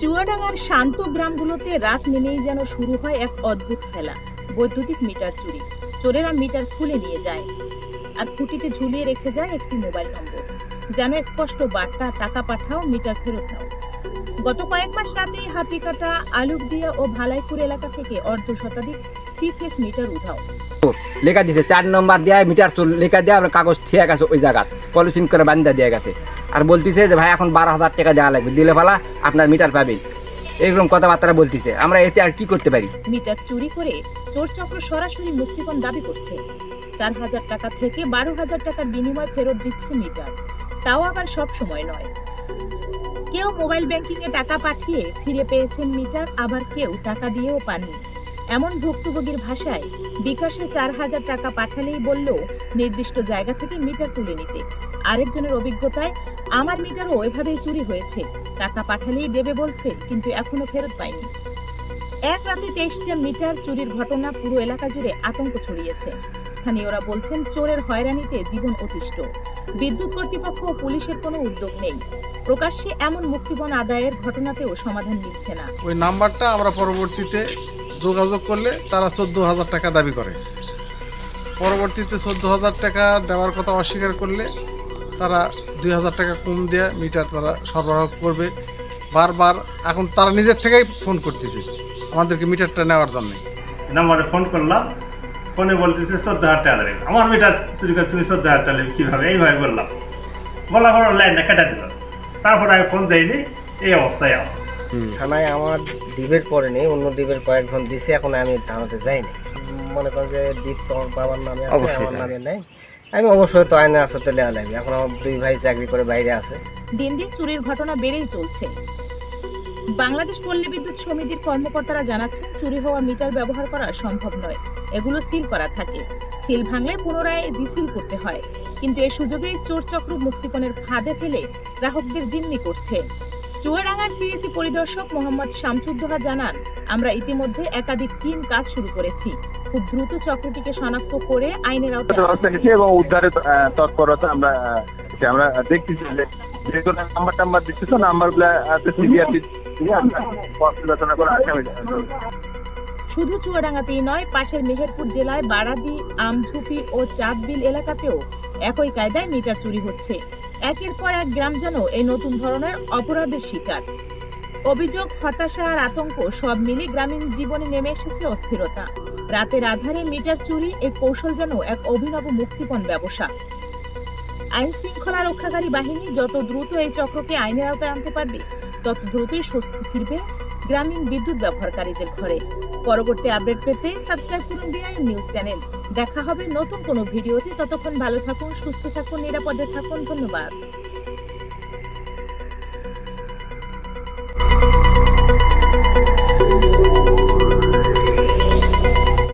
চুয়াডাঙ্গার শান্ত গ্রামগুলোতে রাত নেমেই যেন শুরু হয় এক অদ্ভুত খেলা। বৈদ্যুতিক মিটার চুরি। চোরেরা মিটার খুলে নিয়ে যায়। আর খুঁটিতে ঝুলিয়ে রেখে যায় একটি মোবাইল নম্বর। যেন স্পষ্ট বার্তা, টাকা পাঠাও, মিটার ফেরত দাও। গত কয়েক মাস রাতেই হাতিকাটা আলুকদিয়া ও ভালাইপুর এলাকা থেকে অর্ধ শতাধিক থ্রি ফেস মিটার উধাও। লেখা দিছে, চার নম্বর দেয় মিটার লেখা দেয়, কাগজ ঠিক আছে ওই জায়গা পলিসিং করে বান্ধা দিয়ে গেছে। আর বলতেছে যে, ভাই, এখন বারো হাজার টাকা দেওয়া লাগবে, দিলে ফেলা আপনার মিটার পাবেন এরকম কথাবার্তা বলতেছে। আমরা এতে আর কি করতে পারি? মিটার চুরি করে চোর চক্র সরাসরি মুক্তিপণ দাবি করছে। চার হাজার টাকা থেকে বারো হাজার টাকার বিনিময় ফেরত দিচ্ছে মিটার। তাও আবার সব সময় নয়। কেউ মোবাইল ব্যাংকিং এ টাকা পাঠিয়ে ফিরে পেয়েছেন মিটার, আবার কেউ টাকা দিয়েও পাননি। এমন ভুক্তভোগীর ভাষায় বিকাশে চার হাজার টাকা পাঠালেই বলল, নির্দিষ্ট জায়গা থেকে মিটার তুলে নিতে। আরেকজনের অভিজ্ঞতায়, আমার মিটারও এভাবেই চুরি হয়েছে। টাকা পাঠালেই দেবে বলছে, কিন্তু এখনও ফেরত পাইনি। এক রাতে তেইশটা মিটার চুরির ঘটনা পুরো এলাকা জুড়ে আতঙ্ক ছড়িয়েছে। স্থানীয়রা বলছেন, চোরের হয়রানিতে জীবন অতিষ্ঠ। বিদ্যুৎ কর্তৃপক্ষ ও পুলিশের কোনো উদ্যোগ নেই। প্রকাশ্যে এমন মুক্তিপণ আদায়ের ঘটনাতেও সমাধান মিলছে না। ওই নাম্বারটা আমরা পরবর্তীতে যোগাযোগ করলে তারা চোদ্দ হাজার টাকা দাবি করে। পরবর্তীতে চোদ্দ হাজার টাকা দেওয়ার কথা অস্বীকার করলে তারা দুই হাজার টাকা কম দিয়ে মিটার তারা সরবরাহ করবে। বারবার এখন তারা নিজের থেকেই ফোন করতেছে, আমাদেরকে মিটারটা নেওয়ার জন্য। নাম্বারে ফোন করলাম, ফোনে বলতেছে চোদ্দ হাজার টাকা দেবে। আমার মিটার চুরি করে তুমি চোদ্দ হাজার টাকা কীভাবে? এইভাবে বললাম। বলা পর লাইনটা কেটে দিল। তারপর আমি ফোন দেয়নি এই অবস্থায় আছে। থানায় আমার দ্বীপের পরে নেই অন্য দ্বীপের কয়েকজন দিছে এখন আমি থানাতে যাইনি। মনে করেন যে দ্বীপ তো আমার বাবার নামে আছে আমার নামে নেই। আমি অবশ্যই তো আইনে আসতে লেওয়া লাগবে। এখন আমার দুই ভাই চাকরি করে বাইরে আছে। দিন দিন চুরির ঘটনা বেড়েই চলছে। বাংলাদেশ পল্লী বিদ্যুৎ সমিতির কর্মকর্তারা জানাচ্ছেন চুরি হওয়া মিটার ব্যবহার করা সম্ভব নয়। এগুলো সিল করা থাকে। সিল ভাঙলে পুনরায় রিসিল করতে হয়। কিন্তু এ সুযোগেই চোর চক্র মুক্তিপণের ফাঁদে ফেলে গ্রাহকদের জিম্মি করছে। চুয়াডাঙ্গার সিএসি পরিদর্শক মোহাম্মদ শামসুদ্দোহা জানান আমরা ইতিমধ্যে একাধিক টিম কাজ শুরু করেছি। খুব দ্রুত চক্রটিকে শনাক্ত করে আইনের আওতায় এবং উদ্ধারের তৎপরতা আমরা আমরা দেখতেছি যে যেহেতু নাম্বার টাম্বার দিচ্ছি তো নাম্বার শুধু চুয়াডাঙ্গাতেই নয় পাশের মেহেরপুর জেলায় বারাদি আমঝুপি ও চাঁদবিল এলাকাতেও একই কায়দায় মিটার চুরি হচ্ছে। একের পর এক গ্রাম যেন এই নতুন ধরনের অপরাধের শিকার। অভিযোগ, হতাশা আর আতঙ্ক সব মিলে গ্রামীণ জীবনে নেমে এসেছে অস্থিরতা। রাতের আধারে মিটার চুরি এই কৌশল যেন এক অভিনব মুক্তিপণ ব্যবসা। আইন শৃঙ্খলা রক্ষাকারী বাহিনী যত দ্রুত এই চক্রকে আইনের আওতায় আনতে পারবে, তত দ্রুতই স্বস্তি ফিরবে গ্রামীণ বিদ্যুৎ ব্যবহারকারীদের ঘরে। পরবর্তী আপডেট পেতে সাবস্ক্রাইব করুন বিআই নিউজ চ্যানেল দেখা হবে নতুন কোনো ভিডিওতে। ততক্ষণ ভালো থাকুন, সুস্থ থাকুন, নিরাপদে থাকুন। ধন্যবাদ।